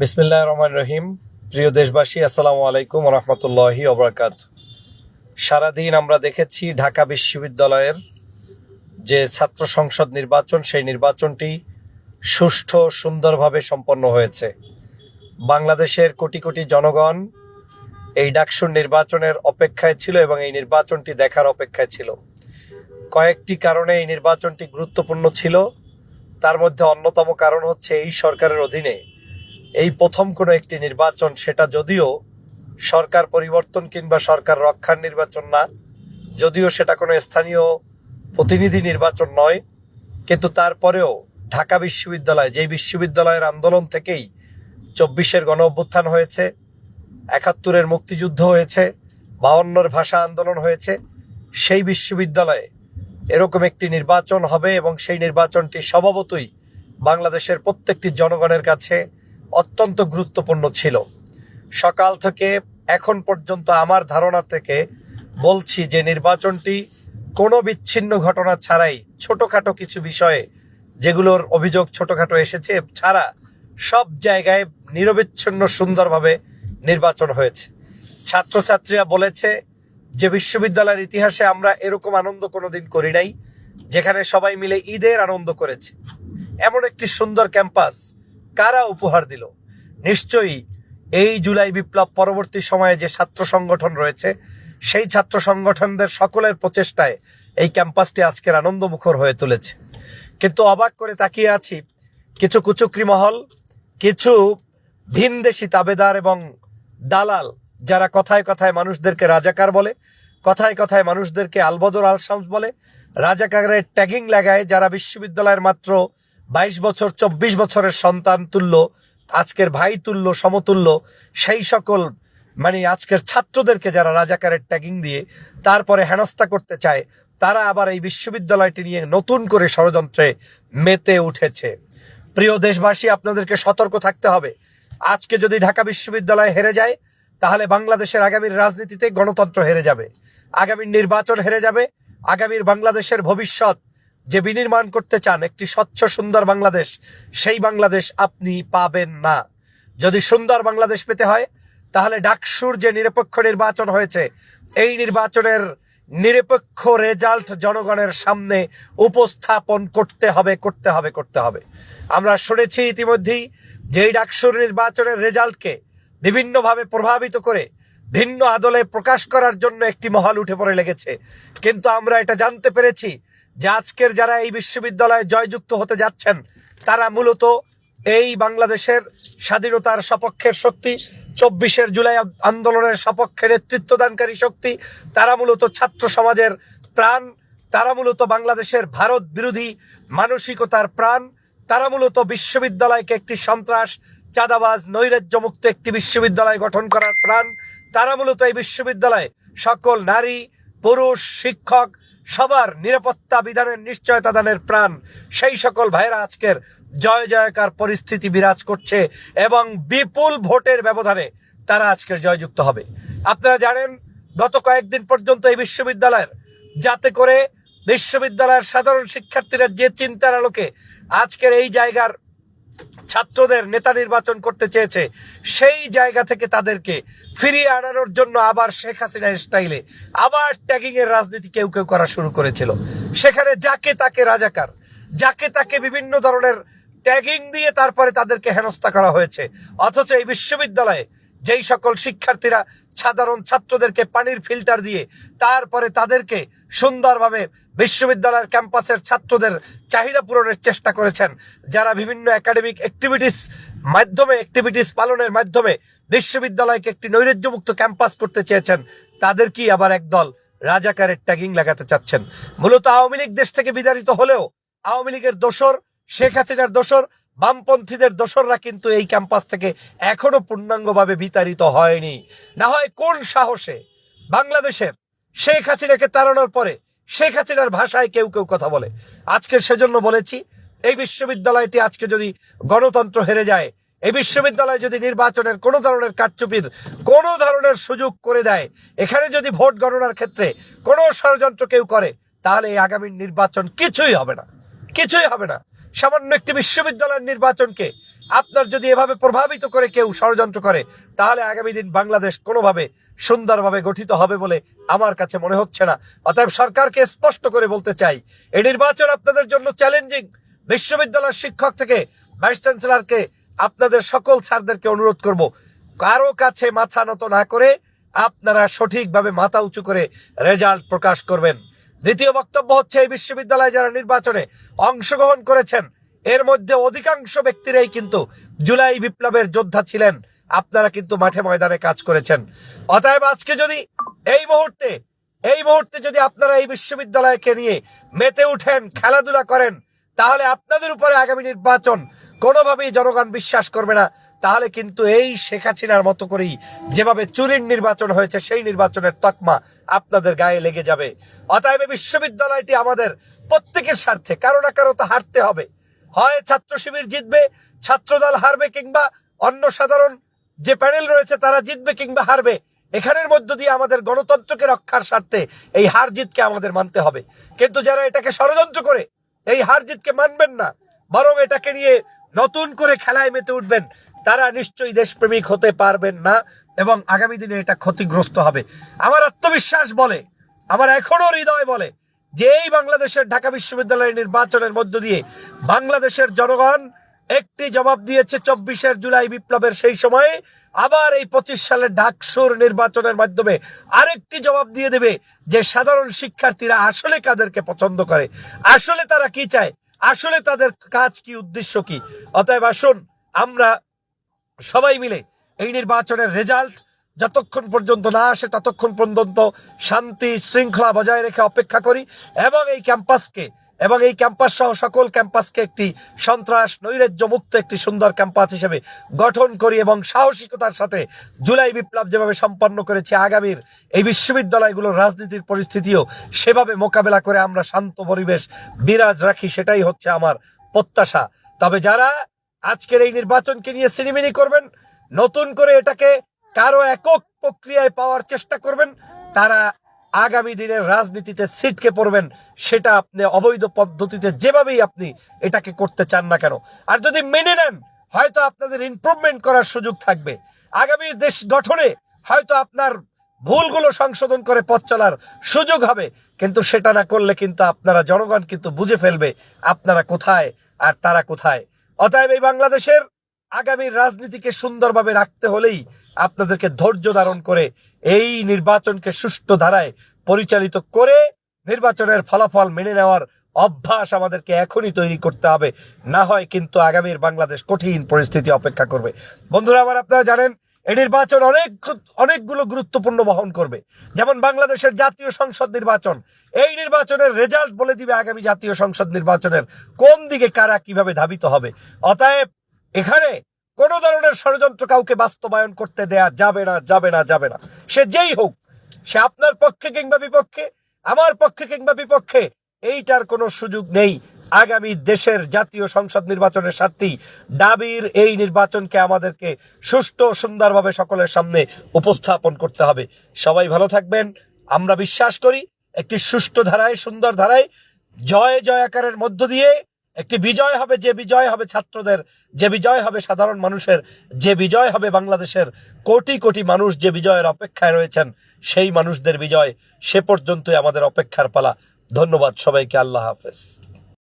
বিসমিল্লাহ রহমান রহিম। প্রিয় দেশবাসী, আসসালামু আলাইকুম রহমতুল্লাহি ওবরাকাত সারাদিন আমরা দেখেছি ঢাকা বিশ্ববিদ্যালয়ের যে ছাত্র সংসদ নির্বাচন, সেই নির্বাচনটি সুষ্ঠু, সুন্দরভাবে সম্পন্ন হয়েছে। বাংলাদেশের কোটি কোটি জনগণ এই ডাকসুর নির্বাচনের অপেক্ষায় ছিল এবং এই নির্বাচনটি দেখার অপেক্ষায় ছিল। কয়েকটি কারণে এই নির্বাচনটি গুরুত্বপূর্ণ ছিল। তার মধ্যে অন্যতম কারণ হচ্ছে এই সরকারের অধীনে এই প্রথম কোনো একটি নির্বাচন, সেটা যদিও সরকার পরিবর্তন কিংবা সরকার রক্ষার নির্বাচন না, যদিও সেটা কোনো স্থানীয় প্রতিনিধি নির্বাচন নয়, কিন্তু তারপরেও ঢাকা বিশ্ববিদ্যালয়, যেই বিশ্ববিদ্যালয়ের আন্দোলন থেকেই চব্বিশের গণ অভ্যুত্থান হয়েছে, একাত্তরের মুক্তিযুদ্ধ হয়েছে, বাউন্নর ভাষা আন্দোলন হয়েছে, সেই বিশ্ববিদ্যালয়ে এরকম একটি নির্বাচন হবে এবং সেই নির্বাচনটি স্বভাবতই বাংলাদেশের প্রত্যেকটি জনগণের কাছে অত্যন্ত গুরুত্বপূর্ণ ছিল। সকাল থেকে এখন পর্যন্ত আমার ধারণা থেকে বলছি যে নির্বাচনটি কোনো বিচ্ছিন্ন ঘটনা ছাড়াই ছোটোখাটো কিছু বিষয়ে যেগুলোর অভিযোগ ছোটোখাটো এসেছে, ছাড়া সব জায়গায় নিরবিচ্ছিন্ন সুন্দরভাবে নির্বাচন হয়েছে। ছাত্রছাত্রীরা বলেছে যে বিশ্ববিদ্যালয়ের ইতিহাসে আমরা এরকম আনন্দ কোনোদিন করি নাই, যেখানে সবাই মিলে ঈদের আনন্দ করেছে। এমন একটি সুন্দর ক্যাম্পাস কারা উপহার দিল? নিশ্চয়ই এই জুলাই বিপ্লব পরবর্তী সময়ে যে ছাত্র সংগঠন রয়েছে, সেই ছাত্র সংগঠনদের সকলের প্রচেষ্টায় এই ক্যাম্পাসটি আজকের আনন্দমুখর হয়ে তুলেছে। কিন্তু অবাক করে তাকিয়ে আছি, কিছু কুচুকরি মহল, কিছু ভিনদেশি তাবেদার এবং দালাল, যারা কথায় কথায় মানুষদেরকে রাজাকার বলে, কথায় কথায় মানুষদেরকে আলবদর আলশামস বলে, রাজাকারের ট্যাগিং লাগায় যারা বিশ্ববিদ্যালয়ের মাত্র বাইশ বছর, চব্বিশ বছরের সন্তান তুল্য, আজকের ভাই তুল্য, সমতুল্য, সেই সকল মানে আজকের ছাত্রদেরকে যারা রাজাকারের ট্যাগিং দিয়ে তারপরে হেনস্থা করতে চায়, তারা আবার এই বিশ্ববিদ্যালয়টি নিয়ে নতুন করে ষড়যন্ত্রে মেতে উঠেছে। প্রিয় দেশবাসী, আপনাদেরকে সতর্ক থাকতে হবে। আজকে যদি ঢাকা বিশ্ববিদ্যালয় হেরে যায়, তাহলে বাংলাদেশের আগামীর রাজনীতিতে গণতন্ত্র হেরে যাবে। আগামীর নির্বাচন হেরে যাবে। আগামীর বাংলাদেশের ভবিষ্যৎ যে বিনির্মাণ করতে চান একটি স্বচ্ছ সুন্দর বাংলাদেশ, সেই বাংলাদেশ আপনি পাবেন না। যদি সুন্দর বাংলাদেশ পেতে হয়, তাহলে ডাকসুর যে নিরপেক্ষ নির্বাচন হয়েছে, এই নির্বাচনের নিরপেক্ষ রেজাল্ট জনগণের সামনে উপস্থাপন করতে হবে করতে হবে করতে হবে। আমরা শুনেছি ইতিমধ্যেই যে এই ডাকসুর নির্বাচনের রেজাল্টকে বিভিন্নভাবে প্রভাবিত করে ভিন্ন আদলে প্রকাশ করার জন্য একটি মহল উঠে পড়ে লেগেছে। কিন্তু আমরা এটা জানতে পেরেছি যে আজকের যারা এই বিশ্ববিদ্যালয়ে জয়যুক্ত হতে যাচ্ছেন, তারা মূলত এই বাংলাদেশের স্বাধীনতার সপক্ষের শক্তি, চব্বিশের জুলাই আন্দোলনের সপক্ষে নেতৃত্বদানকারী শক্তি, তারা মূলত ছাত্র সমাজের প্রাণ, তারা মূলত বাংলাদেশের ভারত বিরোধী মানসিকতার প্রাণ, তারা মূলত বিশ্ববিদ্যালয়কে একটি সন্ত্রাস, চাঁদাবাজ, নৈরাজ্যমুক্ত একটি বিশ্ববিদ্যালয় গঠন করার প্রাণ, তারা মূলত এই বিশ্ববিদ্যালয়ে সকল নারী, পুরুষ, শিক্ষক সবার নিরাপত্তা বিধানের নিশ্চয়তা দানের প্রাণ। সেই সকল ভাইয়েরা আজকের জয় জয়কার পরিস্থিতি বিরাজ করছে এবং বিপুল ভোটের ব্যবধানে তারা আজকের জয়যুক্ত হবে। আপনারা জানেন, গত কয়েকদিন পর্যন্ত এই বিশ্ববিদ্যালয়ের, যাতে করে বিশ্ববিদ্যালয়ের সাধারণ শিক্ষার্থীরা যে চিন্তার আলোকে আজকের এই জায়গার ছাত্রদের নেতা নির্বাচন করতে চেয়েছে, সেই জায়গা থেকে তাদেরকে ফিরিয়ে আনানোর জন্য আবার শেখ হাসিনার স্টাইলে আবার ট্যাগিং এর রাজনীতি কেউ কেউ করা শুরু করেছিল। সেখানে যাকে তাকে রাজাকার, যাকে তাকে বিভিন্ন ধরনের ট্যাগিং দিয়ে তারপরে তাদেরকে হেনস্থা করা হয়েছে। অথচ এই বিশ্ববিদ্যালয়ে যেই সকল শিক্ষার্থীরা সাধারণ ছাত্রদেরকে পানির ফিল্টার দিয়ে তারপরে তাদেরকে সুন্দরভাবে বিশ্ববিদ্যালয়ের ক্যাম্পাসের ছাত্রদের চাহিদা পূরণের চেষ্টা করেছেন, যারা বিভিন্ন একাডেমিক অ্যাক্টিভিটিস মাধ্যমে অ্যাক্টিভিটিস পালনের মাধ্যমে বিশ্ববিদ্যালয়কে একটি নৈরাজ্যমুক্ত ক্যাম্পাস করতে চেয়েছেন তাদেরকেই আবার একদল রাজাকারের ট্যাগিং লাগাতে চাচ্ছেন? মূলত আওয়ামী লীগ দেশ থেকে বিতাড়িত হলেও আওয়ামী লীগের দোসর, শেখ হাসিনার দোসর বামপন্থীদের দোসররা কিন্তু এই ক্যাম্পাস থেকে এখনও পূর্ণাঙ্গভাবে বিতাড়িত হয়নি। না হয় কোন সাহসে? বাংলাদেশের শেখ হাসিনাকে তাড়ানোর পরে শেখ হাসিনার ভাষায় কেউ কেউ কথা বলে। আজকের সেজন্য বলেছি, এই বিশ্ববিদ্যালয়টি আজকে যদি গণতন্ত্র হেরে যায়, এই বিশ্ববিদ্যালয় যদি নির্বাচনের কোনো ধরনের কারচুপির কোনো ধরনের সুযোগ করে দেয়, এখানে যদি ভোট গণনার ক্ষেত্রে কোনো ষড়যন্ত্র কেউ করে, তাহলে এই আগামী নির্বাচন কিছুই হবে না। কিছুই হবে না। সামান্য একটি বিশ্ববিদ্যালয়ের নির্বাচনকে আপনার যদি এভাবে প্রভাবিত করে কেউ ষড়যন্ত্র করে, তাহলে আগামী দিন বাংলাদেশ কোনোভাবে সুন্দরভাবে গঠিত হবে বলে আমার কাছে মনে হচ্ছে না। অতএব সরকারকে স্পষ্ট করে বলতে চাই, এই নির্বাচন আপনাদের জন্য চ্যালেঞ্জিং। বিশ্ববিদ্যালয়ের শিক্ষক থেকে ভাইস চ্যান্সেলারকে, আপনাদের সকল স্যারদেরকে অনুরোধ করব, কারও কাছে মাথা নত না করে আপনারা সঠিকভাবে মাথা উঁচু করে রেজাল্ট প্রকাশ করবেন। দ্বিতীয় বক্তব্য হচ্ছে এই বিশ্ববিদ্যালয়ে যারা নির্বাচনে অংশগ্রহণ করেছেন, এর মধ্যে অধিকাংশ ব্যক্তিরাই কিন্তু জুলাই বিপ্লবের যোদ্ধা ছিলেন। আপনারা কিন্তু মাঠে ময়দানে কাজ করেছেন। অতএব আজকে যদি এই মুহূর্তে এই মুহূর্তে যদি আপনারা এই বিশ্ববিদ্যালয়কে নিয়ে মেতে উঠেন, খেলাধুলা করেন, তাহলে আপনাদের উপরে আগামী নির্বাচন কোনোভাবেই জনগণ বিশ্বাস করবে না। তাহলে কিন্তু এই শেখ হাসিনার মতো করেই যেভাবে চুরির নির্বাচন হয়েছে, সেই নির্বাচনের তকমা আপনাদের গায়ে লেগে যাবে। অতএব বিশ্ববিদ্যালয়টি আমাদের প্রত্যেকের স্বার্থে, কারও না কারও তো হারতে হবে। হয় ছাত্র শিবির জিতবে, ছাত্রদল হারবে কিংবা অন্য সাধারণ যে প্যানেল রয়েছে তারা জিতবে কিংবা হারবে, এখানের মধ্য দিয়ে আমাদের গণতন্ত্রকে রক্ষার স্বার্থে এই হার জিতকে আমাদের মানতে হবে। কিন্তু যারা এটাকে ষড়যন্ত্র করে, এই হার জিতকে মানবেন না, বরং এটাকে নিয়ে নতুন করে খেলায় মেতে উঠবেন তারা নিশ্চয়ই দেশপ্রেমিক হতে পারবেন না এবং আগামী দিনে এটা ক্ষতিগ্রস্ত হবে। আমার আত্মবিশ্বাস বলে, আমার এখনও হৃদয় বলে যে এই বাংলাদেশের ঢাকা বিশ্ববিদ্যালয়ের নির্বাচনের মধ্য দিয়ে বাংলাদেশের জনগণ একটি জবাব দিয়েছে চব্বিশের জুলাই বিপ্লবের সেই সময়ে, আবার এই পঁচিশ সালের ডাকসুর নির্বাচনের মাধ্যমে আরেকটি জবাব দিয়ে দেবে যে সাধারণ শিক্ষার্থীরা আসলে কাদেরকে পছন্দ করে, আসলে তারা কি চায়, আসলে তাদের কাজ কি, উদ্দেশ্য কি। অতএব আসুন, আমরা সবাই মিলে এই নির্বাচনের রেজাল্ট যতক্ষণ পর্যন্ত না আসে, ততক্ষণ পর্যন্ত শান্তি শৃঙ্খলা বজায় রেখে অপেক্ষা করি এবং এই ক্যাম্পাসকে এবং এই ক্যাম্পাস সহ সকল ক্যাম্পাসকে একটি সন্ত্রাস নৈরাজ্য মুক্ত একটি সুন্দর ক্যাম্পাস হিসেবে গঠন করি এবং সাহসিকতার সাথে জুলাই বিপ্লব যেভাবে সম্পন্ন করেছে, আগামীর এই বিশ্ববিদ্যালয়গুলোর রাজনীতির পরিস্থিতিও সেভাবে মোকাবেলা করে আমরা শান্ত পরিবেশ বিরাজ রাখি, সেটাই হচ্ছে আমার প্রত্যাশা। তবে যারা আজকের এই নির্বাচনকে নিয়ে সিনেমিনি করবেন, নতুন করে এটাকে কারও একক প্রক্রিয়ায় পাওয়ার চেষ্টা করবেন, তারা আগামী দিনের রাজনীতিতে সিটকে পড়বেন, সেটা আপনি অবৈধ পদ্ধতিতে যেভাবেই আপনি এটাকে করতে চান না কেন। আর যদি মেনে নেন, হয়তো আপনাদের ইমপ্রুভমেন্ট করার সুযোগ থাকবে। আগামী দেশ গঠনে হয়তো আপনার ভুলগুলো সংশোধন করে পথ চলার সুযোগ হবে, কিন্তু সেটা না করলে কিন্তু আপনারা জনগণ কিন্তু বুঝে ফেলবে, আপনারা কোথায় আর তারা কোথায়। অতএব এই বাংলাদেশের আগামী রাজনীতিকে সুন্দরভাবে রাখতে হলেই আপনাদেরকে ধৈর্য ধারণ করে এই নির্বাচনকে সুষ্ঠু ধারায় পরিচালিত করে নির্বাচনের ফলাফল মেনে নেওয়ার অভ্যাস আমাদেরকে এখনই তৈরি করতে হবে। না হয় কিন্তু আগামীর বাংলাদেশ কঠিন পরিস্থিতি অপেক্ষা করবে। বন্ধুরা আবার আপনারা জানেন এই নির্বাচন অনেক অনেকগুলো গুরুত্বপূর্ণ বহন করবে। যেমন বাংলাদেশের জাতীয় সংসদ নির্বাচন। এই নির্বাচনের রেজাল্ট বলে দিবে আগামী জাতীয় সংসদ নির্বাচনের কোন দিকে কারা কীভাবে ধাবিত হবে। অতএব এখানে কোন ধরনের ষড়যন্ত্র কাউকে বাস্তবায়ন করতে দেয়া যাবে না যাবে না যাবে না। সে যেই হোক, সে আপনার পক্ষে কিংবা বিপক্ষে, আমার পক্ষে কিংবা বিপক্ষে, এইটার কোনো সুযোগ নেই। আগামী দেশের জাতীয় সংসদ নির্বাচনের স্বার্থী দাবির এই নির্বাচনকে আমাদেরকে সুষ্ঠু সুন্দরভাবে সকলের সামনে উপস্থাপন করতে হবে। সবাই ভালো থাকবেন। আমরা বিশ্বাস করি একটি সুষ্ঠু ধারায়, সুন্দর ধারায় জয় জয়াকারের মধ্য দিয়ে একটি বিজয় হবে, যে বিজয় হবে ছাত্রদের, যে বিজয় হবে সাধারণ মানুষের, যে বিজয় হবে বাংলাদেশের কোটি কোটি মানুষ যে বিজয়ের অপেক্ষায় রয়েছেন, সেই মানুষদের বিজয় সে পর্যন্তই আমাদের অপেক্ষার পালা। ধন্যবাদ সবাইকে, আল্লাহ হাফেজ।